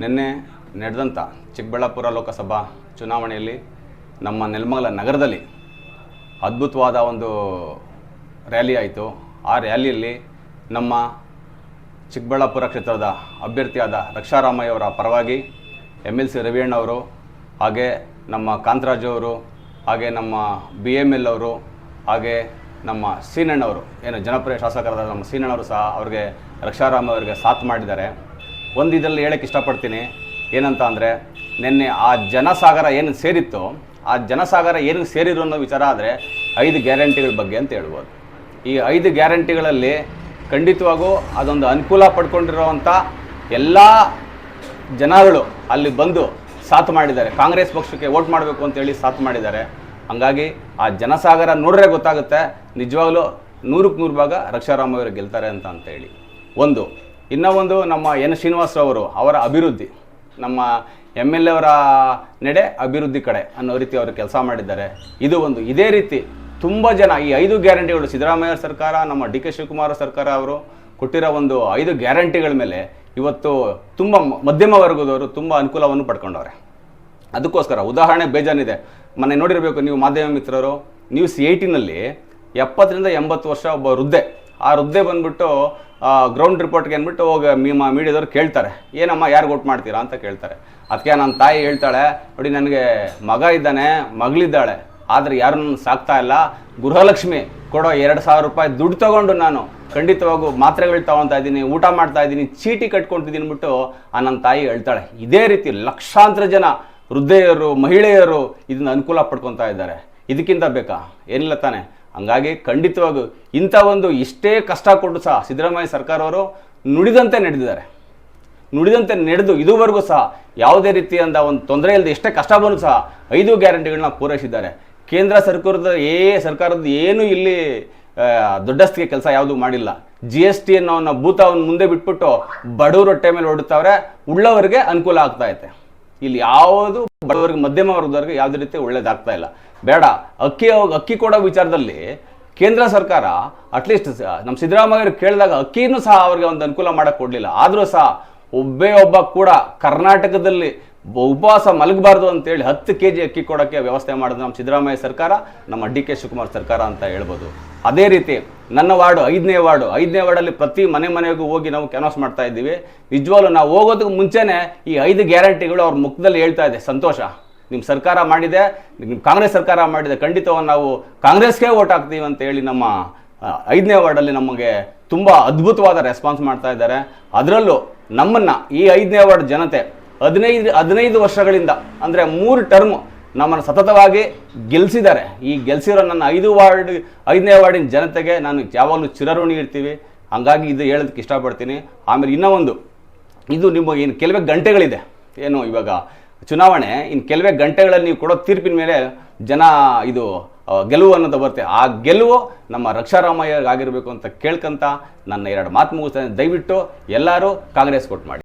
ನಿನ್ನೆ ನಡೆದಂಥ ಚಿಕ್ಕಬಳ್ಳಾಪುರ ಲೋಕಸಭಾ ಚುನಾವಣೆಯಲ್ಲಿ ನಮ್ಮ ನೆಲಮಂಗಲ ನಗರದಲ್ಲಿ ಅದ್ಭುತವಾದ ಒಂದು ರ್ಯಾಲಿ ಆಯಿತು. ಆ ರ್ಯಾಲಿಯಲ್ಲಿ ನಮ್ಮ ಚಿಕ್ಕಬಳ್ಳಾಪುರ ಕ್ಷೇತ್ರದ ಅಭ್ಯರ್ಥಿಯಾದ ರಕ್ಷಾರಾಮಯ್ಯವರ ಪರವಾಗಿ ಎಂ ಎಲ್ ಸಿ ರವಿಯಣ್ಣವರು ಹಾಗೆ ನಮ್ಮ ಕಾಂತರಾಜು ಅವರು ಹಾಗೆ ನಮ್ಮ ಬಿ ಎಂ ಎಲ್ ಅವರು ಹಾಗೆ ನಮ್ಮ ಸೀನಣ್ಣವರು ಏನು ಜನಪ್ರಿಯ ಶಾಸಕರಾದ ನಮ್ಮ ಸೀನಣ್ಣವರು ಸಹ ಅವ್ರಿಗೆ ರಕ್ಷಾರಾಮ ಅವರಿಗೆ ಸಾಥ್ ಮಾಡಿದ್ದಾರೆ. ಒಂದು ಇದರಲ್ಲಿ ಹೇಳಕ್ಕೆ ಇಷ್ಟಪಡ್ತೀನಿ. ಏನಂತ ಅಂದರೆ, ನಿನ್ನೆ ಆ ಜನಸಾಗರ ಏನು ಸೇರಿತ್ತು, ಆ ಜನಸಾಗರ ಏನು ಸೇರಿರೋ ಅನ್ನೋ ವಿಚಾರ ಆದರೆ ಐದು ಗ್ಯಾರಂಟಿಗಳ ಬಗ್ಗೆ ಅಂತ ಹೇಳ್ಬೋದು. ಈ ಐದು ಗ್ಯಾರಂಟಿಗಳಲ್ಲಿ ಖಂಡಿತವಾಗೂ ಅದೊಂದು ಅನುಕೂಲ ಪಡ್ಕೊಂಡಿರುವಂಥ ಎಲ್ಲ ಜನಗಳು ಅಲ್ಲಿ ಬಂದು ಸಾಥ್ ಮಾಡಿದ್ದಾರೆ. ಕಾಂಗ್ರೆಸ್ ಪಕ್ಷಕ್ಕೆ ವೋಟ್ ಮಾಡಬೇಕು ಅಂತೇಳಿ ಸಾಥ್ ಮಾಡಿದ್ದಾರೆ. ಹಂಗಾಗಿ ಆ ಜನಸಾಗರ ನೋಡ್ರೆ ಗೊತ್ತಾಗುತ್ತೆ. ನಿಜವಾಗ್ಲೂ ನೂರಕ್ಕೆ ನೂರು ಭಾಗ ರಕ್ಷಾರಾಮ್ ಅವರು ಗೆಲ್ತಾರೆ ಅಂತ ಅಂತೇಳಿ ಒಂದು ಇನ್ನೂ ಒಂದು ನಮ್ಮ ಎನ್ ಶ್ರೀನಿವಾಸರವರು ಅವರ ಅಭಿವೃದ್ಧಿ, ನಮ್ಮ ಎಂ ಎಲ್ ಎ ನಡೆ ಅಭಿವೃದ್ಧಿ ಕಡೆ ಅನ್ನೋ ರೀತಿ ಅವರು ಕೆಲಸ ಮಾಡಿದ್ದಾರೆ. ಇದು ಒಂದು ಇದೇ ರೀತಿ ತುಂಬ ಜನ, ಈ ಐದು ಗ್ಯಾರಂಟಿಗಳು ಸಿದ್ದರಾಮಯ್ಯ ಸರ್ಕಾರ, ನಮ್ಮ ಡಿ ಕೆ ಶಿವಕುಮಾರ್ ಸರ್ಕಾರ ಅವರು ಕೊಟ್ಟಿರೋ ಒಂದು ಐದು ಗ್ಯಾರಂಟಿಗಳ ಮೇಲೆ ಇವತ್ತು ತುಂಬ ಮಧ್ಯಮ ವರ್ಗದವರು ತುಂಬ ಅನುಕೂಲವನ್ನು ಪಡ್ಕೊಂಡವ್ರೆ. ಅದಕ್ಕೋಸ್ಕರ ಉದಾಹರಣೆ ಬೇಜಾನಿದೆ ಮೊನ್ನೆ ನೋಡಿರಬೇಕು ನೀವು ಮಾಧ್ಯಮ ಮಿತ್ರರು, ನ್ಯೂಸ್ ಏಯ್ಟಿನಲ್ಲಿ ಎಪ್ಪತ್ತರಿಂದ ಎಂಬತ್ತು ವರ್ಷ ಒಬ್ಬ ವೃದ್ಧೆ ಆ ವೃದ್ಧೆ ಬಂದ್ಬಿಟ್ಟು ಗ್ರೌಂಡ್ ರಿಪೋರ್ಟ್ಗೆ ಅಂದ್ಬಿಟ್ಟು ಹೋಗಿ ಮೀಮಾ ಮೀಡಿಯಾದವ್ರು ಕೇಳ್ತಾರೆ. ಏನಮ್ಮ, ಯಾರು ಓಟ್ ಮಾಡ್ತೀರಾ ಅಂತ ಕೇಳ್ತಾರೆ. ಅದಕ್ಕೆ ನನ್ನ ತಾಯಿ ಹೇಳ್ತಾಳೆ, ನೋಡಿ, ನನಗೆ ಮಗ ಇದ್ದಾನೆ, ಮಗಳಿದ್ದಾಳೆ. ಆದರೆ ಯಾರನ್ನು ಸಾಕ್ತಾ ಇಲ್ಲ. ಗೃಹಲಕ್ಷ್ಮಿ ಕೊಡೋ ಎರಡು ಸಾವಿರ ರೂಪಾಯಿ ದುಡ್ಡು ತಗೊಂಡು ನಾನು ಖಂಡಿತವಾಗೂ ಮಾತ್ರೆಗಳು ತಗೊತಾ ಇದ್ದೀನಿ, ಊಟ ಮಾಡ್ತಾ ಇದ್ದೀನಿ, ಚೀಟಿ ಕಟ್ಕೊಳ್ತಿದ್ದೀನಿ ಅಂದ್ಬಿಟ್ಟು ಆ ನನ್ನ ತಾಯಿ ಹೇಳ್ತಾಳೆ. ಇದೇ ರೀತಿ ಲಕ್ಷಾಂತರ ಜನ ವೃದ್ಧೆಯರು, ಮಹಿಳೆಯರು ಇದನ್ನ ಅನುಕೂಲ ಪಡ್ಕೊತಾ ಇದ್ದಾರೆ. ಇದಕ್ಕಿಂತ ಬೇಕಾ? ಏನಿಲ್ಲ ತಾನೆ. ಹಂಗಾಗಿ ಖಂಡಿತವಾಗೂ ಇಂಥ ಒಂದು ಇಷ್ಟೇ ಕಷ್ಟ ಕೊಟ್ಟು ಸಹ ಸಿದ್ದರಾಮಯ್ಯ ಸರ್ಕಾರವರು ನುಡಿದಂತೆ ನಡೆದಿದ್ದಾರೆ. ನುಡಿದಂತೆ ನಡೆದು ಇದುವರೆಗೂ ಸಹ ಯಾವುದೇ ರೀತಿಯಿಂದ ಒಂದು ತೊಂದರೆ ಇಲ್ಲದೆ ಎಷ್ಟೇ ಕಷ್ಟ ಬಂದರೂ ಸಹ ಐದು ಗ್ಯಾರಂಟಿಗಳನ್ನ ಪೂರೈಸಿದ್ದಾರೆ. ಕೇಂದ್ರ ಸರ್ಕಾರದ ಏ ಸರ್ಕಾರದ ಏನು ಇಲ್ಲಿ ದೊಡ್ಡಸ್ತಿಗೆ ಕೆಲಸ ಯಾವುದೂ ಮಾಡಿಲ್ಲ. ಜಿ ಎಸ್ ಟಿ ಅನ್ನೋ ಭೂತವನ್ನು ಮುಂದೆ ಬಿಟ್ಬಿಟ್ಟು ಬಡವರು ಹೊಟ್ಟೆ ಮೇಲೆ ಹೊಡುತ್ತವ್ರೆ ಉಳ್ಳವರಿಗೆ ಅನುಕೂಲ ಆಗ್ತಾ ಐತೆ ಇಲ್ಲಿ ಯಾವುದು ಬಡವರಿಗೆ ಮಧ್ಯಮ ವರ್ಗದವರಿಗೆ ಯಾವುದೇ ರೀತಿ ಒಳ್ಳೇದಾಗ್ತಾ ಇಲ್ಲ. ಬೇಡ, ಅಕ್ಕಿ ಅಕ್ಕಿ ಕೊಡೋ ವಿಚಾರದಲ್ಲಿ ಕೇಂದ್ರ ಸರ್ಕಾರ ಅಟ್ಲೀಸ್ಟ್ ನಮ್ಮ ಸಿದ್ದರಾಮಯ್ಯರು ಕೇಳಿದಾಗ ಅಕ್ಕಿನೂ ಸಹ ಅವ್ರಿಗೆ ಒಂದು ಅನುಕೂಲ ಮಾಡಕ್ಕೆ ಕೊಡಲಿಲ್ಲ. ಆದರೂ ಸಹ ಒಬ್ಬೇ ಒಬ್ಬ ಕೂಡ ಕರ್ನಾಟಕದಲ್ಲಿ ಉಪವಾಸ ಮಲಗಬಾರ್ದು ಅಂತೇಳಿ ಹತ್ತು ಕೆ ಜಿ ಅಕ್ಕಿ ಕೊಡೋಕ್ಕೆ ವ್ಯವಸ್ಥೆ ಮಾಡಿದ ನಮ್ಮ ಸಿದ್ದರಾಮಯ್ಯ ಸರ್ಕಾರ, ನಮ್ಮ ಡಿ ಕೆ ಶಿವಕುಮಾರ್ ಸರ್ಕಾರ ಅಂತ ಹೇಳ್ಬೋದು. ಅದೇ ರೀತಿ ನನ್ನ ವಾರ್ಡು, ಐದನೇ ವಾರ್ಡು, ಐದನೇ ವಾರ್ಡಲ್ಲಿ ಪ್ರತಿ ಮನೆ ಮನೆಗೂ ಹೋಗಿ ನಾವು ಕ್ಯಾನ್ವಾಸ್ ಮಾಡ್ತಾ ಇದ್ದೀವಿ. ನಿಜವಾಗ್ಲೂ ನಾವು ಹೋಗೋದಕ್ಕೆ ಮುಂಚೆನೇ ಈ ಐದು ಗ್ಯಾರಂಟಿಗಳು ಅವ್ರ ಮುಖದಲ್ಲಿ ಹೇಳ್ತಾ ಇದೆ. ಸಂತೋಷ. ನಿಮ್ಮ ಸರ್ಕಾರ ಮಾಡಿದೆ ನಿಮ್ಮ ಕಾಂಗ್ರೆಸ್ ಸರ್ಕಾರ ಮಾಡಿದೆ ಖಂಡಿತವಾಗಿ ನಾವು ಕಾಂಗ್ರೆಸ್ಗೆ ಓಟ್ ಹಾಕ್ತೀವಿ ಅಂತ ಹೇಳಿ ನಮ್ಮ ಐದನೇ ವಾರ್ಡಲ್ಲಿ ನಮಗೆ ತುಂಬ ಅದ್ಭುತವಾದ ರೆಸ್ಪಾನ್ಸ್ ಮಾಡ್ತಾ ಇದ್ದಾರೆ. ಅದರಲ್ಲೂ ನಮ್ಮನ್ನು ಈ ಐದನೇ ವಾರ್ಡ್ ಜನತೆ ಹದಿನೈದು ಹದಿನೈದು ವರ್ಷಗಳಿಂದ, ಅಂದರೆ ಮೂರು ಟರ್ಮ್ ನಮ್ಮನ್ನು ಸತತವಾಗಿ ಗೆಲ್ಲಿಸಿದ್ದಾರೆ ಈ ಗೆಲ್ಲಿಸಿರೋ ನನ್ನ ಐದು ವಾರ್ಡ್, ಐದನೇ ವಾರ್ಡಿನ ಜನತೆಗೆ ನಾನು ಯಾವಾಗಲೂ ಚಿರಋಣಿ ಇರ್ತೀವಿ. ಹಂಗಾಗಿ ಇದು ಹೇಳೋದಕ್ಕೆ ಇಷ್ಟಪಡ್ತೀನಿ. ಆಮೇಲೆ ಇನ್ನೂ ಇದು ನಿಮ್ಮ ಇನ್ನು ಕೆಲವೇ ಗಂಟೆಗಳಿದೆ. ಏನು ಇವಾಗ ಚುನಾವಣೆ, ಇನ್ನು ಕೆಲವೇ ಗಂಟೆಗಳಲ್ಲಿ ನೀವು ಕೊಡೋ ತೀರ್ಪಿನ ಮೇಲೆ ಜನ ಇದು ಗೆಲುವು ಅನ್ನೋದು ಬರುತ್ತೆ. ಆ ಗೆಲುವು ನಮ್ಮ ರಕ್ಷಾರಾಮಯ್ಯಗಾಗಿರಬೇಕು ಅಂತ ಕೇಳ್ಕೊಂತ ನನ್ನ ಎರಡು ಮಾತು ಮುಗಿಸ್ತೇನೆ. ದಯವಿಟ್ಟು ಎಲ್ಲರೂ ಕಾಂಗ್ರೆಸ್ ಕೊಟ್ಟು ಮಾಡಿ.